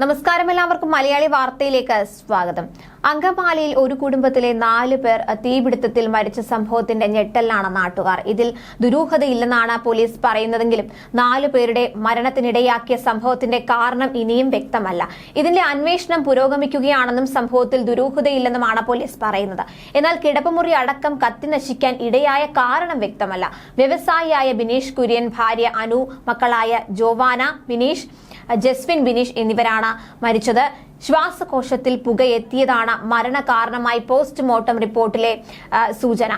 നമസ്കാരം എല്ലാവർക്കും. മലയാളി വാർത്തയിലേക്ക് സ്വാഗതം. അങ്കമാലിയിൽ ഒരു കുടുംബത്തിലെ നാല് പേർ തീപിടുത്തത്തിൽ മരിച്ച സംഭവത്തിന്റെ ഞെട്ടലാണ് നാട്ടുകാർ. ഇതിൽ ദുരൂഹതയില്ലെന്നാണ് പോലീസ് പറയുന്നതെങ്കിലും നാല് പേരുടെ മരണത്തിനിടയാക്കിയ സംഭവത്തിന്റെ കാരണം ഇനിയും വ്യക്തമല്ല. ഇതിന്റെ അന്വേഷണം പുരോഗമിക്കുകയാണെന്നും സംഭവത്തിൽ ദുരൂഹതയില്ലെന്നുമാണ് പോലീസ് പറയുന്നത്. എന്നാൽ കിടപ്പുമുറി അടക്കം കത്തിനശിക്കാൻ ഇടയായ കാരണം വ്യക്തമല്ല. വ്യവസായിയായ ബിനീഷ് കുര്യൻ ഭാര്യ അനു മക്കളായ ജോവാന ബിനീഷ് ജസ്വിൻ ബിനീഷ് എന്നിവരാണ് മരിച്ചത്. ശ്വാസകോശത്തിൽ പുകയെത്തിയതാണ് മരണകാരണമായി പോസ്റ്റ്മോർട്ടം റിപ്പോർട്ടിലെ സൂചന.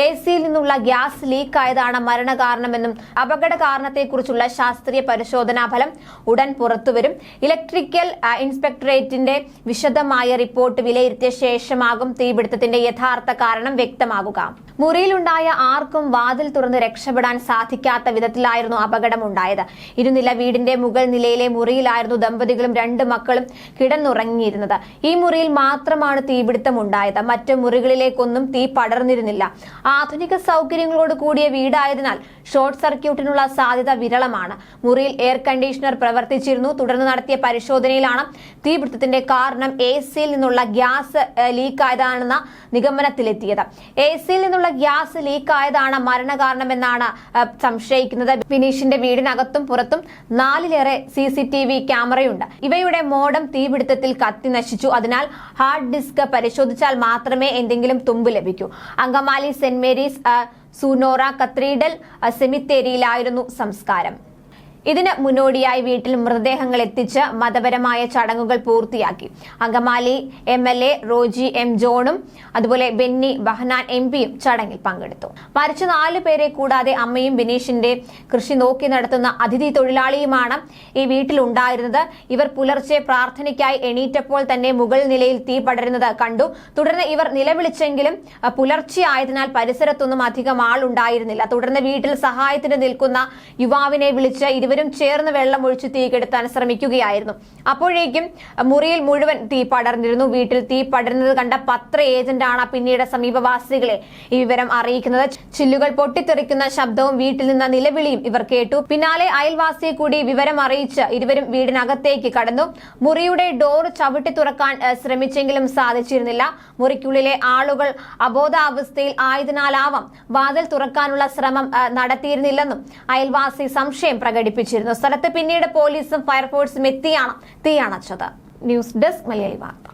എ സിയിൽ നിന്നുള്ള ഗ്യാസ് ലീക്ക് ആയതാണ് മരണകാരണമെന്നും അപകട കാരണത്തെക്കുറിച്ചുള്ള ശാസ്ത്രീയ പരിശോധനാ ഫലം ഉടൻ പുറത്തുവരും. ഇലക്ട്രിക്കൽ ഇൻസ്പെക്ടറേറ്റിന്റെ വിശദമായ റിപ്പോർട്ട് വിലയിരുത്തിയ ശേഷമാകും തീപിടുത്തത്തിന്റെ യഥാർത്ഥ കാരണം വ്യക്തമാകുക. മുറിയിലുണ്ടായ ആർക്കും വാതിൽ തുറന്ന് രക്ഷപ്പെടാൻ സാധിക്കാത്ത വിധത്തിലായിരുന്നു അപകടമുണ്ടായത്. ഇരുനില വീടിന്റെ മുകൾ നിലയിലെ മുറിയിലായിരുന്നു ദമ്പതികളും രണ്ട് മക്കളും കിടന്നുറങ്ങിയിരുന്നത്. ഈ മുറിയിൽ മാത്രമാണ് തീപിടുത്തം ഉണ്ടായത് മറ്റ് മുറികളിലേക്കൊന്നും തീ പടർന്നിരുന്നില്ല. ആധുനിക സൗകര്യങ്ങളോട് കൂടിയ വീടായതിനാൽ ഷോർട്ട് സർക്യൂട്ടിനുള്ള സാധ്യത വിരളമാണ്. മുറിയിൽ എയർ കണ്ടീഷണർ പ്രവർത്തിച്ചിരുന്നു. തുടർന്ന് നടത്തിയ പരിശോധനയിലാണ് തീപിടുത്തത്തിന്റെ കാരണം എ സിയിൽ നിന്നുള്ള ഗ്യാസ് ലീക്കായതാണെന്ന നിഗമനത്തിലെത്തിയത്. എ സിയിൽ നിന്നുള്ള ഗ്യാസ് ലീക്കായതാണ് മരണകാരണമെന്നാണ് സംശയിക്കുന്നത്. ബിനീഷിന്റെ വീടിനകത്തും പുറത്തും നാലിലേറെ സി സി ടി വി ക്യാമറയുണ്ട്. ഇവയുടെ മോഡം തീപിടുത്തത്തിൽ കത്തി നശിച്ചു. അതിനാൽ ഹാർഡ് ഡിസ്ക് പരിശോധിച്ചാൽ മാത്രമേ എന്തെങ്കിലും തുമ്പ് ലഭിക്കൂ. അങ്കമാലി സെന്റ് മേരീസ് ആ, സൂനോറ കത്തീഡ്രൽ ആ, സെമിത്തേരിയിലായിരുന്നു സംസ്കാരം. ഇതിന് മുന്നോടിയായി വീട്ടിൽ മൃതദേഹങ്ങൾ എത്തിച്ച് മതപരമായ ചടങ്ങുകൾ പൂർത്തിയാക്കി. Angamaly M L A Roji M ജോണും അതുപോലെ ബെന്നി ബഹനാൻ എം പിയും ചടങ്ങിൽ പങ്കെടുത്തു. മരിച്ച നാലു പേരെ കൂടാതെ അമ്മയും ബിനീഷിന്റെ കൃഷി നോക്കി നടത്തുന്ന അതിഥി തൊഴിലാളിയുമാണ് ഈ വീട്ടിലുണ്ടായിരുന്നത് ഇവർ പുലർച്ചെ പ്രാർത്ഥനയ്ക്കായി എണീറ്റപ്പോൾ തന്നെ മുകൾ നിലയിൽ തീ പടരുന്നത് കണ്ടു. തുടർന്ന് ഇവർ നിലവിളിച്ചെങ്കിലും പുലർച്ചെ ആയതിനാൽ പരിസരത്തൊന്നും അധികം ആളുണ്ടായിരുന്നില്ല. തുടർന്ന് വീട്ടിൽ സഹായത്തിന് നിൽക്കുന്ന യുവാവിനെ വിളിച്ച് ഇരുവരും ചേർന്ന് വെള്ളം ഒഴിച്ച് തീ കെടുത്താൻ ശ്രമിക്കുകയായിരുന്നു. അപ്പോഴേക്കും മുറിയിൽ മുഴുവൻ തീ പടർന്നിരുന്നു. വീട്ടിൽ തീ പടരുന്നത് കണ്ട പത്ര ഏജന്റാണ് പിന്നീട് സമീപവാസികളെ ഈ വിവരം അറിയിക്കുന്നത്. ചില്ലുകൾ പൊട്ടിത്തെറിക്കുന്ന ശബ്ദവും വീട്ടിൽ നിന്ന് നിലവിളിയും ഇവർ കേട്ടു. പിന്നാലെ അയൽവാസിയെ കൂടി വിവരം അറിയിച്ച് ഇരുവരും വീടിനകത്തേക്ക് കടന്നു. മുറിയുടെ ഡോർ ചവിട്ടി തുറക്കാൻ ശ്രമിച്ചെങ്കിലും സാധിച്ചിരുന്നില്ല. മുറിക്കുള്ളിലെ ആളുകൾ അബോധാവസ്ഥയിൽ ആയതിനാലാവാം വാതിൽ തുറക്കാനുള്ള ശ്രമം നടത്തിയിരുന്നില്ലെന്നും അയൽവാസി സംശയം പ്രകടിപ്പിച്ചിരുന്നു സ്ഥലത്ത് പിന്നീട് പോലീസും ഫയർഫോഴ്സും എത്തിയാണ് തീയണച്ചത് ന്യൂസ് ഡെസ്ക് മലയാളി വാർത്ത.